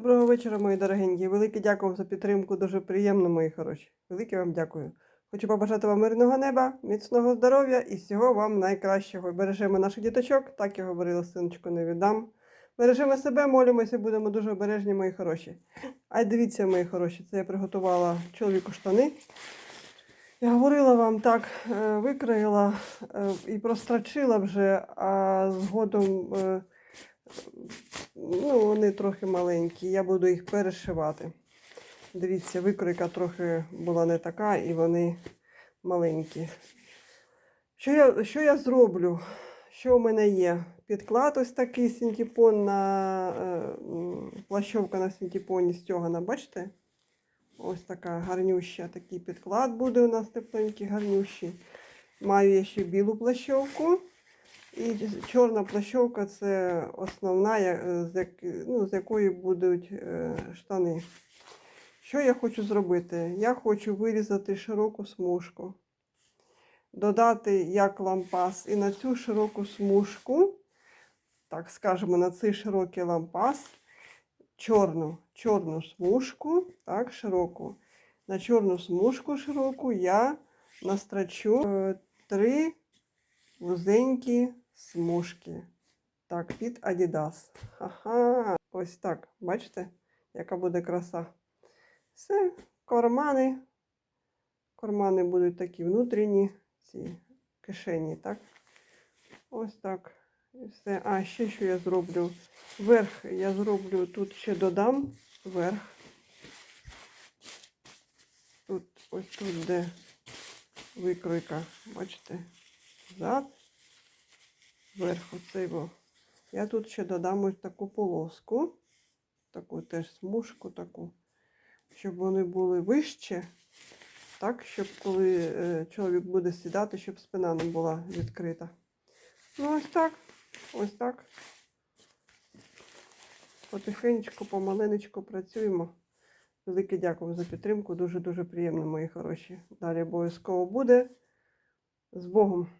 Доброго вечора, мої дорогенькі. Велике дякую за підтримку. Дуже приємно, мої хороші. Велике вам дякую. Хочу побажати вам мирного неба, міцного здоров'я і всього вам найкращого. Бережемо наших діточок, так і говорила, синочку, не віддам. Бережемо себе, молимося, будемо дуже обережні, мої хороші. А дивіться, мої хороші, це я приготувала чоловіку штани. Я говорила вам так, е, викроїла е, і прострочила вже, а згодом е, ну, вони трохи маленькі, я буду їх перешивати. Дивіться, викройка трохи була не така, і вони маленькі. Що я, що я зроблю? Що в мене є? Підклад ось такий синтепон на е, плащовка на синтепоні стягана, бачите? Ось така гарнюща, такий підклад буде у нас тепленький, гарнющий. Маю я ще білу плащовку. І чорна плащовка це основна, з, ну, з якої будуть е, штани. Що я хочу зробити? Я хочу вирізати широку смужку, додати як лампас і на цю широку смужку, так скажемо, на цей широкий лампас, чорну, чорну смужку, так, широку. На чорну смужку широку я настрочу е, три вузенькі смужки. Так, під Adidas. Ага, ось так. Бачите, яка буде краса. Все, кармани. Кармани будуть такі внутрішні, ці кишені, так? Ось так. І все. А, ще що я зроблю? Верх я зроблю, тут ще додам верх. Тут, ось тут, де викройка, бачите, зад, верх оцей. Я тут ще додам ось таку полоску, таку теж смужку таку, щоб вони були вище, так, щоб коли е, чоловік буде сідати, щоб спина не була відкрита. Ну, ось так, ось так. Потихеньку, помаленечку працюємо. Велике дякую за підтримку. Дуже-дуже приємно, мої хороші. Далі обов'язково буде. З Богом!